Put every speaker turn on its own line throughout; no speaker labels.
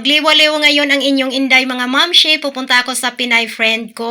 Magliwaliw ngayon ang inyong inday mga mamshi. Pupunta ako sa Pinay friend ko.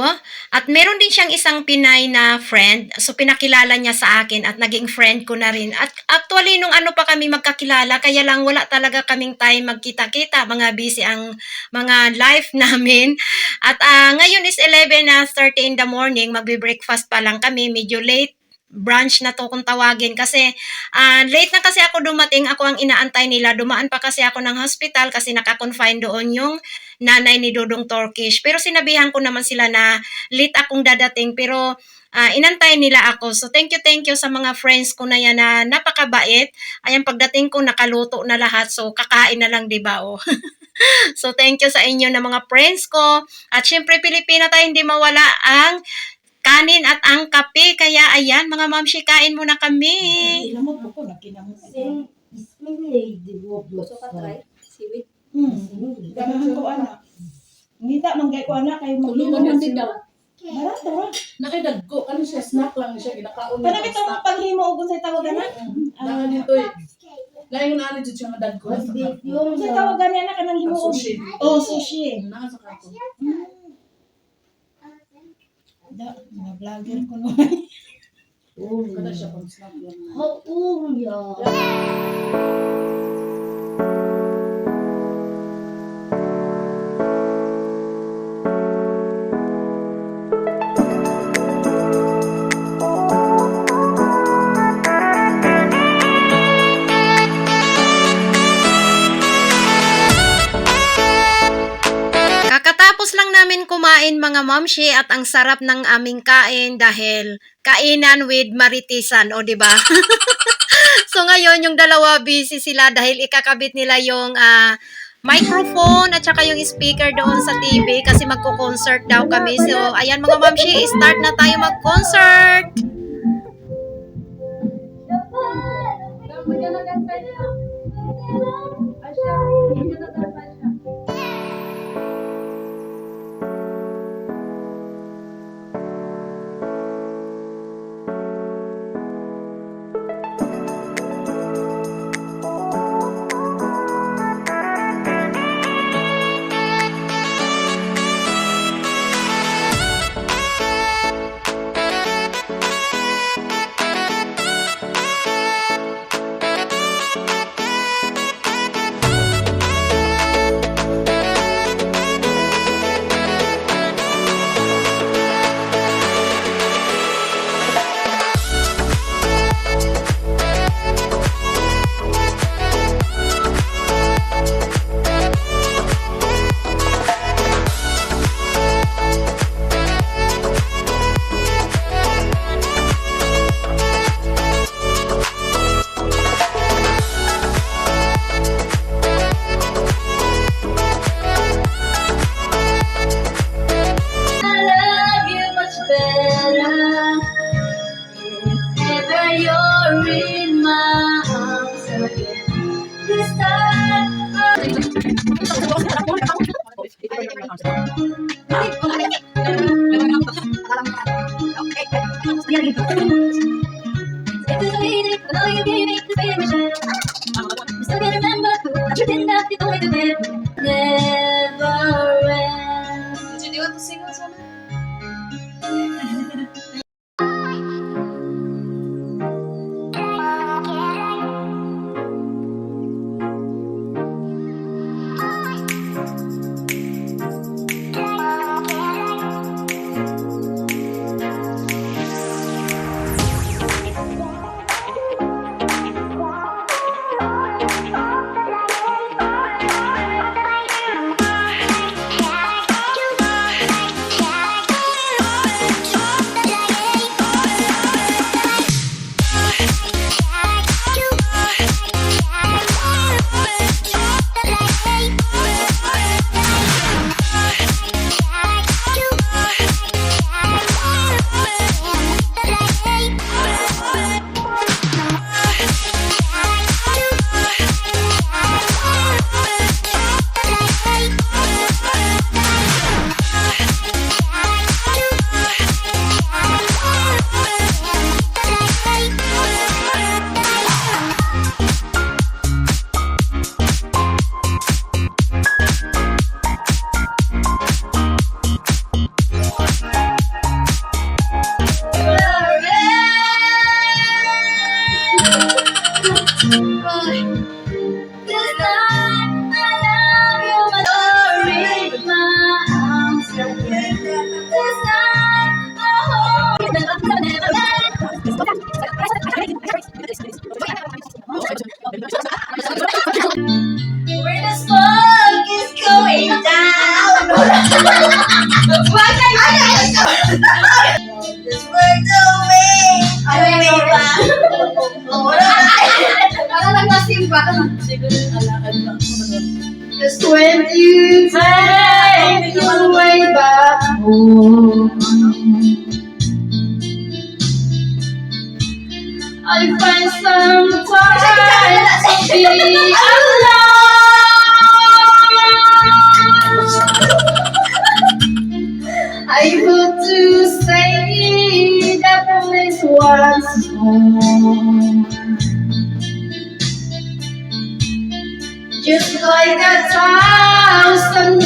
At meron din siyang isang Pinay na friend. So pinakilala niya sa akin at naging friend ko na rin. At actually nung ano pa kami magkakilala, kaya lang wala talaga kaming time magkita-kita. Mga busy ang mga life namin. At ah, ngayon is 11 na 30 in the morning. Magbe-breakfast pa lang kami. Medyo late branch na to kung tawagin. Kasi ah, late na kasi ako dumating. Ako ang inaantay nila. Dumaan pa kasi ako ng hospital kasi naka-confine doon yung nanay ni Dudong Turkish. Pero sinabihan ko naman sila na late akong dadating. Pero ah, inantay nila ako. So thank you thank you sa mga friends ko na yan na napakabait. Ayan pagdating ko nakaluto na lahat. So kakain na lang di ba? Oh. So, thank you sa inyo na mga friends ko. At syempre, Pilipina tayo, hindi mawala ang kanin at ang kape. Kaya, ayan, mga mamshi, kain muna kami.
Kinamot mo ko, nakinamot
Sing Ismaili wo
Gusto ka try? Seaweed?
Hmm. Ko anak. Ngita manggay ko anak kay
Tulungan man din daw.
Barat.
Nakidagko, ano siya, snack lang siya, kinakaon
Kana bitaw mo paghimo og unsay tawag anak?
Dahil dito eh. Lain na ano dito siya
big
kako.
yung
tawag gani anak kanang himo
Sushi.
Oh, sushi.
Naka sa kako.
Da, mga vlogger ko no.
Kada siya pang snack lang.
Old ya?
Kumain mga mamshi at ang sarap ng aming kain dahil kainan with maritisan, o di ba? so ngayon yung dalawa busy sila dahil ikakabit nila yung ah, microphone at saka yung speaker doon sa TV kasi magko-concert daw kami. So ayan mga mamshi, start na tayo mag-concert.
If I
find some time to be alone. Able to say that place was home. Just like a thousand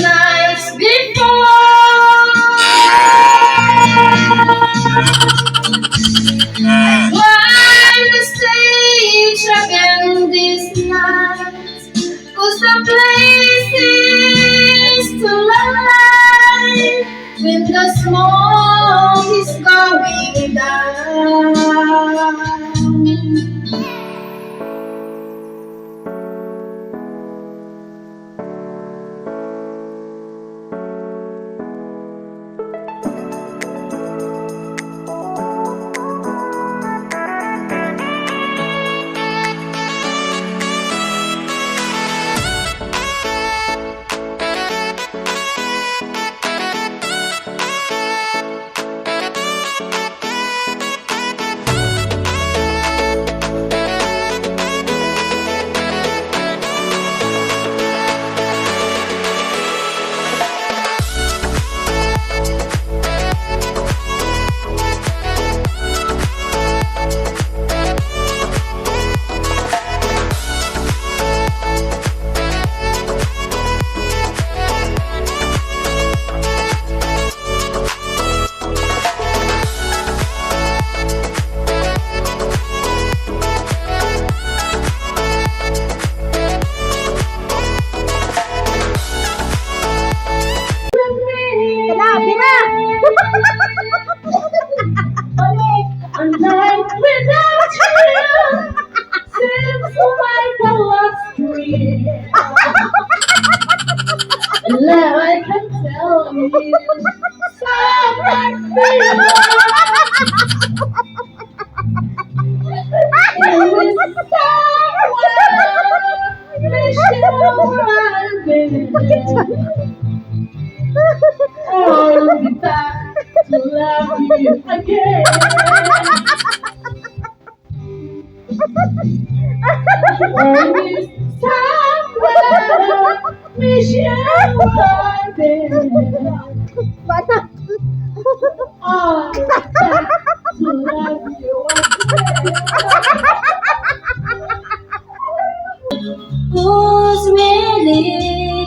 Who's really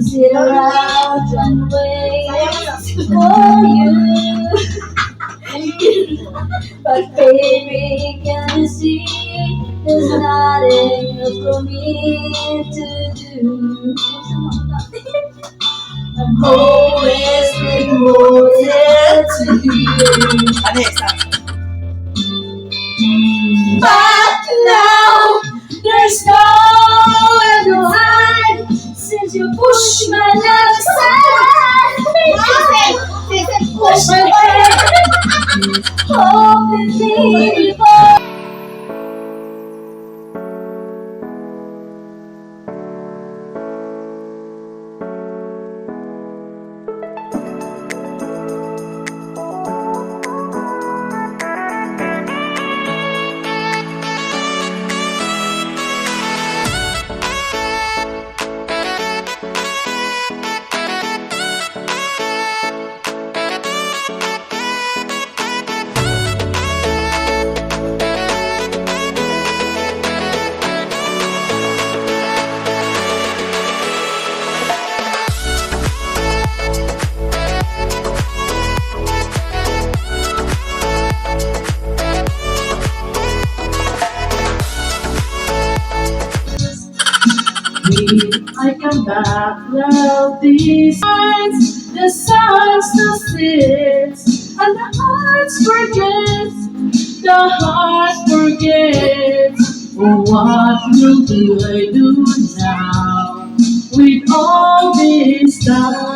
sit around and wait for you? But baby, can you see there's nothing for me to do? I'm always devoted to you. Push my love aside. Push my head, hope it's
Come back, love these signs, the sun still sits, and the heart forgets, the heart forgets. Oh, what will do I do now with all this time?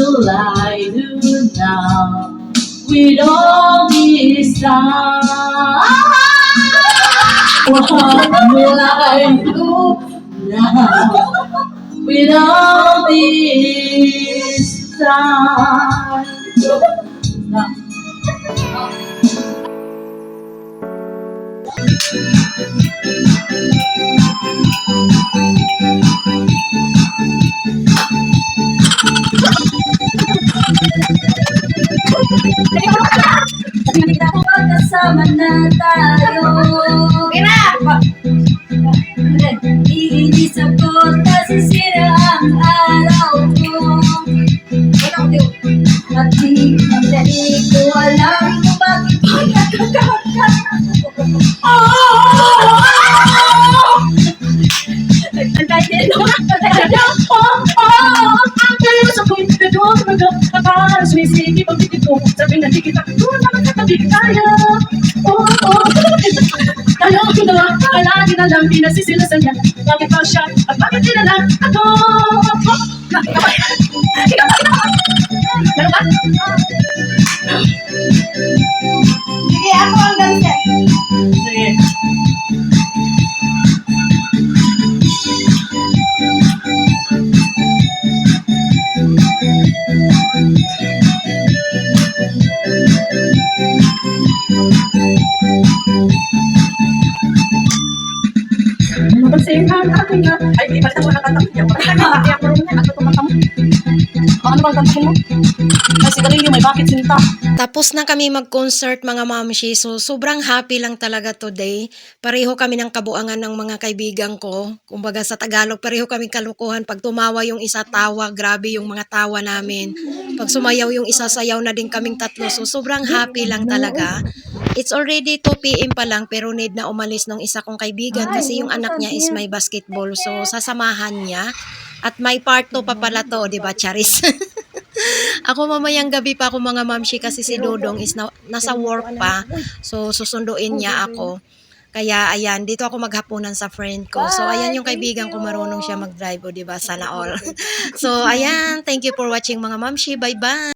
will I do now with all this time? What will I do now with all this time?
Magkasama na tayo. Iinis ako kasi sira ang araw
tayo. Oh, oh. Tayo ko na, palagi na lang pinasisilasan niya. Bakit ba siya, at bakit di na lang ako? Meron ba? Aking nga, ay di basta mo nakatakin niya. Hindi ako rin ako tumatamo. Ano bang tantakin mo? Ay, may bakit sinita?
Tapos na kami mag-concert mga mamshi. So, sobrang happy lang talaga today. Pareho kami ng kabuangan ng mga kaibigan ko. Kumbaga sa Tagalog, pareho kami kalukuhan. Pag tumawa yung isa tawa, grabe yung mga tawa namin. Pag sumayaw yung isa, sayaw na din kaming tatlo. So, sobrang happy lang talaga. It's already 2 p.m. pa lang pero need na umalis ng isa kong kaibigan kasi yung anak niya is may basketball. So, sasamahan niya. At may part 2 pa pala to, di ba, Charis? ako mamayang gabi pa ako mga mamshi kasi si Dodong is na, nasa work pa. So, susunduin niya ako. Kaya ayan, dito ako maghapunan sa friend ko. So ayan yung kaibigan ko marunong siya mag-drive, o 'di ba? Sana all. so ayan, thank you for watching mga mamshi. Bye-bye.